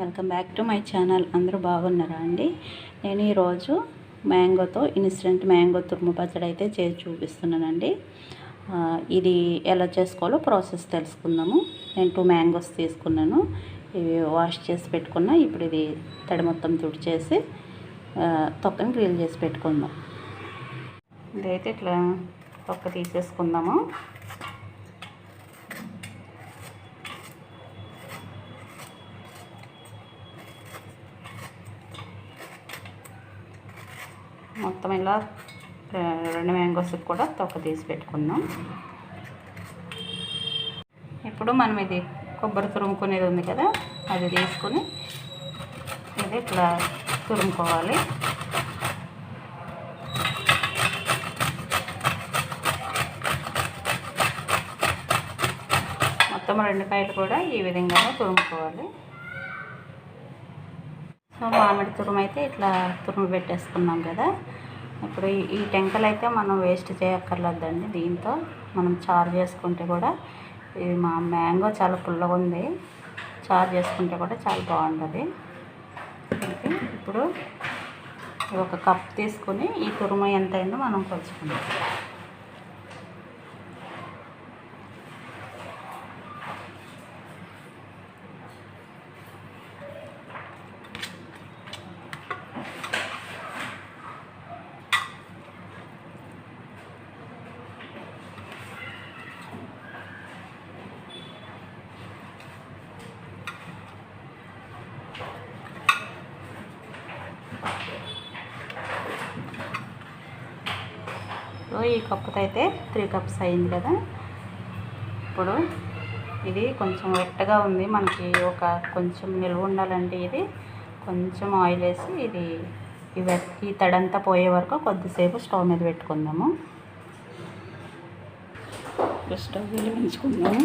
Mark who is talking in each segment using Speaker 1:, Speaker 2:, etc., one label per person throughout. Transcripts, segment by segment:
Speaker 1: Welcome back to my channel. అందరూ బాగున్నారా అండి? నేను ఈరోజు మ్యాంగోతో ఇన్స్టెంట్ మ్యాంగో తురుము పచ్చడి అయితే చేసి చూపిస్తున్నానండి. ఇది ఎలా చేసుకోవాలో ప్రాసెస్ తెలుసుకుందాము. నేను టూ మ్యాంగోస్ తీసుకున్నాను. ఇవి వాష్ చేసి పెట్టుకున్నా ఇప్పుడు ఇది తడి మొత్తం తుడిచేసి చేసి తొక్కని గ్రిల్ చేసి పెట్టుకుందాం. ఇదైతే ఇట్లా తొక్క తీసేసుకుందాము. మొత్తం ఇలా రెండు మ్యాంగోస్కి కూడా తొక్క తీసి పెట్టుకుందాం ఇప్పుడు మనం ఇది కొబ్బరి తురుముకునేది ఉంది కదా అది తీసుకొని ఇది ఇట్లా తురుముకోవాలి. మొత్తం రెండు కాయలు కూడా ఈ విధంగా తురుముకోవాలి. సో మామిడి తురుము అయితే ఇట్లా తురుము పెట్టేసుకున్నాం కదా ఇప్పుడు ఈ- టెంకలు అయితే మనం వేస్ట్ చేయక్కర్లేదండి. దీంతో మనం చారు చేసుకుంటే కూడా ఇది మా మ్యాంగో చాలా పుల్లగా ఉంది. చారు చేసుకుంటే కూడా చాలా బాగుంటుంది. ఇప్పుడు ఒక కప్ తీసుకొని ఈ తురుమ ఎంత అయిందో మనం కొలుచుకుందాం. ఈ కప్పుతో అయితే త్రీ కప్స్ అయింది కదా. ఇప్పుడు ఇది కొంచెం వెట్టగా ఉంది. మనకి ఒక కొంచెం నిల్వ ఉండాలంటే ఇది. కొంచెం ఆయిల్ వేసి ఇది ఈ ఈ తడంతా పోయే వరకు కొద్దిసేపు స్టవ్ మీద పెట్టుకుందాము. స్టవ్ వెలిగించుకుందాము.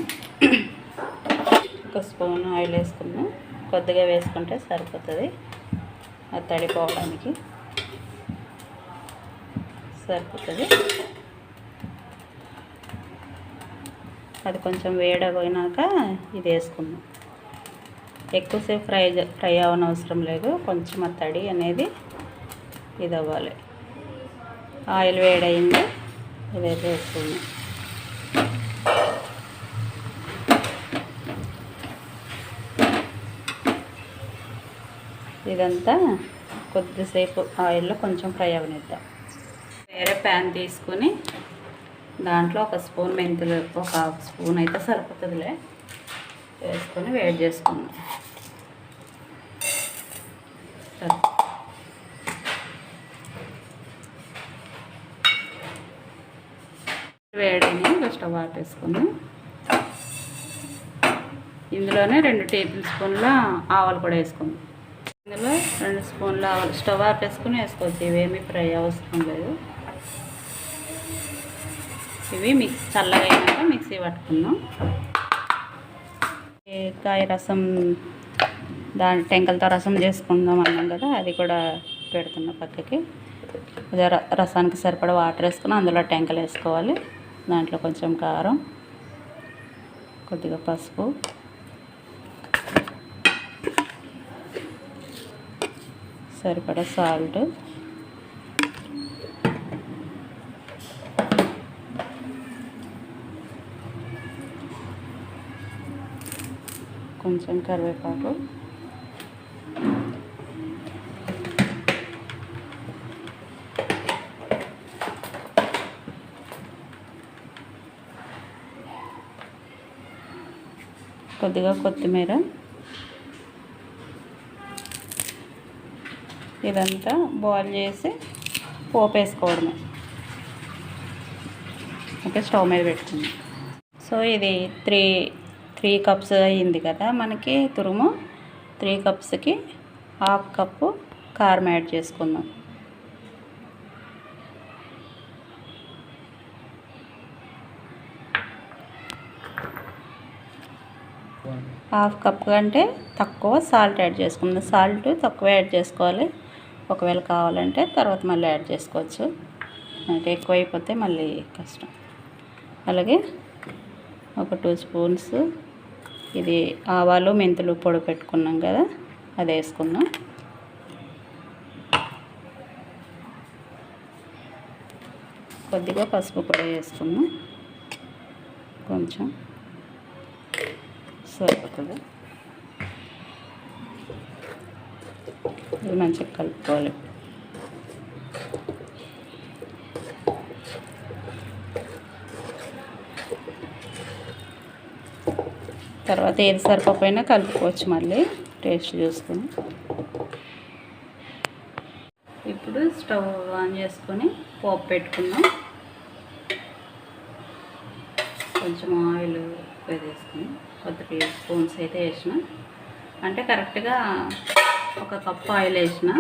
Speaker 1: ఒక స్పూన్ ఆయిల్ వేసుకుందాం కొద్దిగా వేసుకుంటే సరిపోతుంది. అది తడిపోవడానికి సరిపోతుంది. అది కొంచెం వేడపోయినాక ఇది వేసుకుందాం. ఎక్కువసేపు ఫ్రై ఫ్రై అవనవసరం లేదు. కొంచెం ఆ తడి అనేది ఇది అవ్వాలి ఆయిల్ వేడయింది. ఇదైతే వేసుకుందాం. ఇదంతా కొద్దిసేపు ఆయిల్లో కొంచెం ఫ్రై అవనిద్దాం. వేరే ప్యాన్ తీసుకొని దాంట్లో ఒక స్పూన్ మెంతులు ఒక హాఫ్ స్పూన్ అయితే సరిపోతుందిలే. వేసుకొని వేడి చేసుకుందాం. సరే. వేడిని ఇంకా స్టవ్ ఆపేసుకుందాం. ఇందులోనే రెండు టేబుల్ స్పూన్ల ఆవాలు కూడా వేసుకుందాం. ఇందులో రెండు స్పూన్ల ఆవాలు స్టవ్ ఆపేసుకుని వేసుకోవచ్చు ఇవేమీ ఫ్రై అవసరం లేదు. ఇవి మిక్స్ చల్లగా అయినాక మిక్సీ పట్టుకుందాం. కాయ రసం దాని టెంకలతో రసం చేసుకుందాం అన్నాం కదా అది కూడా పెడుతున్నాం పక్కకి. అదే రసానికి సరిపడా వాటర్ వేసుకుని అందులో టెంకలు వేసుకోవాలి. దాంట్లో కొంచెం కారం కొద్దిగా పసుపు. సరిపడా సాల్ట్. కొంచెం కరివేపాకు. కొద్దిగా కొత్తిమీర. ఇదంతా బాయిల్ చేసి పోపు వేసుకోవడమే. ఓకే స్టవ్ మీద పెట్టుకుంది. సో ఇది త్రీ త్రీ కప్స్ అయ్యింది కదా మనకి తురుము. త్రీ కప్స్కి హాఫ్ కప్పు కారం యాడ్ చేసుకుందాం. హాఫ్ కప్ కంటే తక్కువ సాల్ట్ యాడ్ చేసుకుందాం. సాల్ట్ తక్కువ యాడ్ చేసుకోవాలి. ఒకవేళ కావాలంటే తర్వాత మళ్ళీ యాడ్ చేసుకోవచ్చు. అంటే ఎక్కువ అయిపోతే మళ్ళీ కష్టం. అలాగే ఒక టూ స్పూన్స్ ఇది ఆవాలు మెంతులు పొడి పెట్టుకున్నాం కదా అది వేసుకుందాం. కొద్దిగా పసుపు పొడి వేసుకుందాం. కొంచెం సరిపోతుంది. ఇది మంచిగా కలుపుకోవాలి. తర్వాత ఏది సరిపోయినా కలుపుకోవచ్చు మళ్ళీ. టేస్ట్ చూసుకొని. ఇప్పుడు స్టవ్ ఆన్ చేసుకొని పోపు పెట్టుకున్నాం కొంచెం ఆయిల్ వేసుకుని కొద్ది టీ స్పూన్స్ అయితే వేసిన. అంటే కరెక్ట్గా ఒక కప్ ఆయిల్ వేసిన.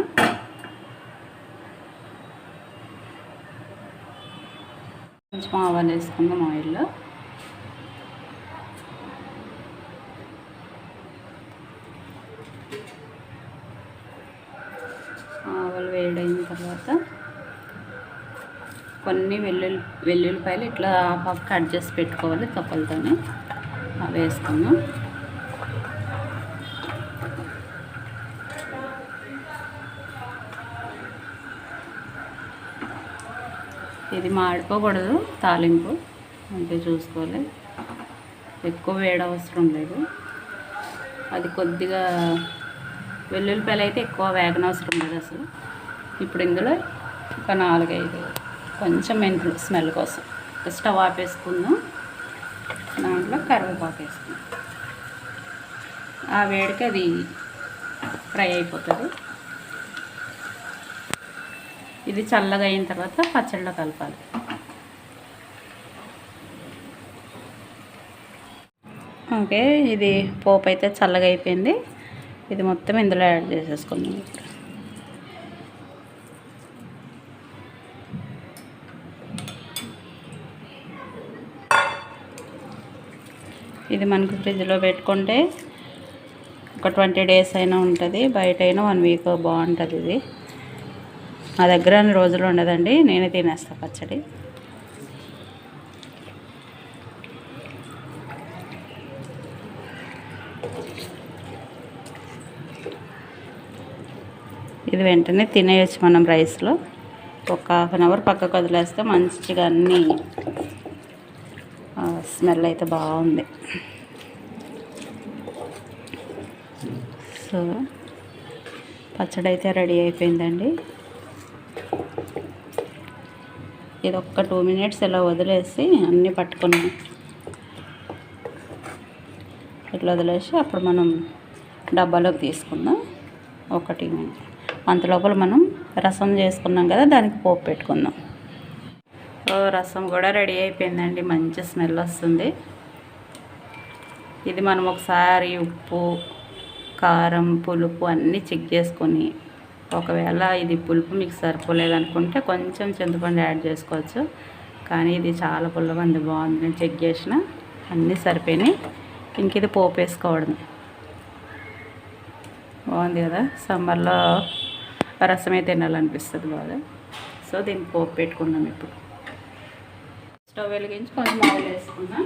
Speaker 1: కొంచెం ఆవాలు వేసుకుందాం ఆయిల్లో ఆవాలు వేడైన తర్వాత కొన్ని వెల్లుల్లి వెల్లుల్లిపాయలు ఇట్లా పక్క కట్ చేసి పెట్టుకోవాలి తప్పలతోనే అవి వేసుకున్నాం ఇది మాడిపోకూడదు తాలింపు. అంటే చూసుకోవాలి. ఎక్కువ వేడి అవసరం లేదు. అది కొద్దిగా వెల్లుల్లిపాయలు అయితే ఎక్కువ వేగనవసరం లేదు అసలు. ఇప్పుడు ఇందులో ఒక నాలుగైదు కొంచెం మెంతులు స్మెల్ కోసం. స్టవ్ ఆపేసుకుందాం దాంట్లో కరివేపాకు వేసుకుందాం. ఆ వేడికి అది ఫ్రై అయిపోతుంది. ఇది చల్లగా అయిన తర్వాత పచ్చళ్ళ కలపాలి. ఓకే ఇది పోపు అయితే చల్లగా అయిపోయింది. ఇది మొత్తం ఇందులో యాడ్ చేసేసుకుందాం. ఇప్పుడు ఇది మనకు ఫ్రిడ్జ్లో పెట్టుకుంటే ఒక ట్వంటీ డేస్ అయినా ఉంటుంది. బయట అయినా వన్ వీక్ బాగుంటుంది ఇది. మా దగ్గర అన్ని రోజులు ఉండదండి. నేనే తినేస్తా పచ్చడి. ఇది వెంటనే తినేయచ్చు మనం రైస్లో. ఒక హాఫ్ అన్ అవర్ పక్కకు వదిలేస్తే మంచిగా అన్నీ స్మెల్ అయితే బాగుంది. సో పచ్చడి అయితే రెడీ అయిపోయిందండి. ఇది ఒక్క టూ మినిట్స్ ఇలా వదిలేసి అన్నీ పట్టుకున్నాం. ఇట్లా వదిలేసి అప్పుడు మనం డబ్బాలోకి తీసుకుందాం. ఒకటి అంత లోపల మనం రసం చేసుకున్నాం కదా దానికి పోపు పెట్టుకుందాం. రసం కూడా రెడీ అయిపోయిందండి. మంచి స్మెల్ వస్తుంది. ఇది మనం ఒకసారి ఉప్పు కారం పులుపు అన్నీ చెక్ చేసుకొని ఒకవేళ ఇది పులుపు మీకు సరిపోలేదు అనుకుంటే కొంచెం చింతపండు యాడ్ చేసుకోవచ్చు. కానీ ఇది చాలా పుల్లబంది బాగుంది. నేను చెక్ చేసిన అన్నీ సరిపోయినాయి. ఇంక ఇది పోపు వేసుకోవడం బాగుంది కదా? సమ్మర్లో రసమే తినాలనిపిస్తుంది బాగా. సో దీన్ని పోపు పెట్టుకున్నాం ఇప్పుడు. స్టవ్ వెలిగించి కొంచెం ఆయిల్ వేసుకున్నాం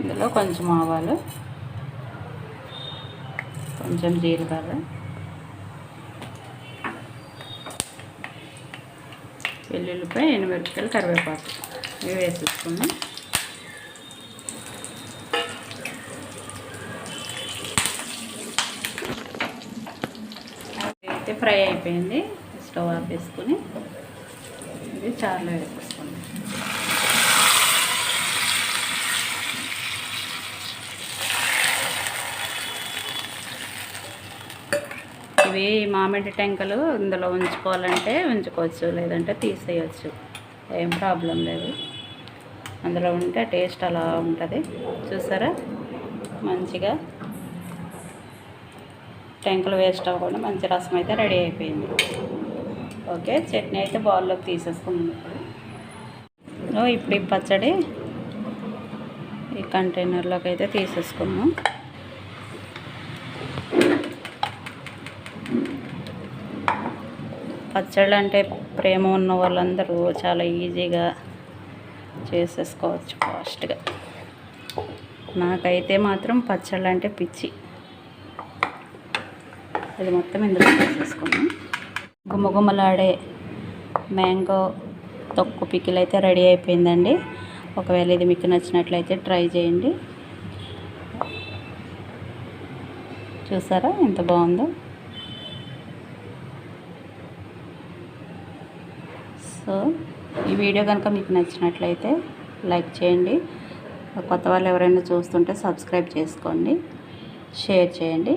Speaker 1: ఇందులో కొంచెం ఆవాలు కొంచెం జీలకర్ర వెల్లుల్లిపాయ ఎండుమిరపకాయలు కరివేపాకు ఇవి వేసేసుకున్నాం అయితే ఫ్రై అయిపోయింది. స్టవ్ ఆపేసుకుని ఇది చారులో వేసుకుంటాం ఇవి మామిడి టెంకలు ఇందులో ఉంచుకోవాలంటే ఉంచుకోవచ్చు లేదంటే తీసేయచ్చు. ఏం ప్రాబ్లం లేదు. అందులో ఉంటే టేస్ట్ అలా ఉంటుంది. చూసారా? మంచిగా టెంకలు వేస్ట్ అవ్వకుండా మంచి రసం అయితే రెడీ అయిపోయింది. ఓకే చట్నీ అయితే బౌల్లోకి తీసేసుకున్నాం ఇప్పుడు. ఈ పచ్చడి ఈ కంటైనర్లోకి అయితే తీసేసుకున్నాం పచ్చళ్ళు అంటే ప్రేమ ఉన్న వాళ్ళందరూ చాలా ఈజీగా చేసేసుకోవచ్చు ఫాస్ట్గా. నాకైతే మాత్రం పచ్చళ్ళు అంటే పిచ్చి. ఇది మొత్తం ఇందులో వేసేసుకున్నాం గుమగుమలాడే మ్యాంగో తొక్కు పికిల్ అయితే రెడీ అయిపోయిందండి. ఒకవేళ ఇది మీకు నచ్చినట్లయితే ట్రై చేయండి. చూసారా ఎంత బాగుందో? సో ఈ వీడియో కనుక మీకు నచ్చినట్లయితే లైక్ చేయండి. కొత్త వాళ్ళు ఎవరైనా చూస్తుంటే సబ్స్క్రైబ్ చేసుకోండి. షేర్ చేయండి.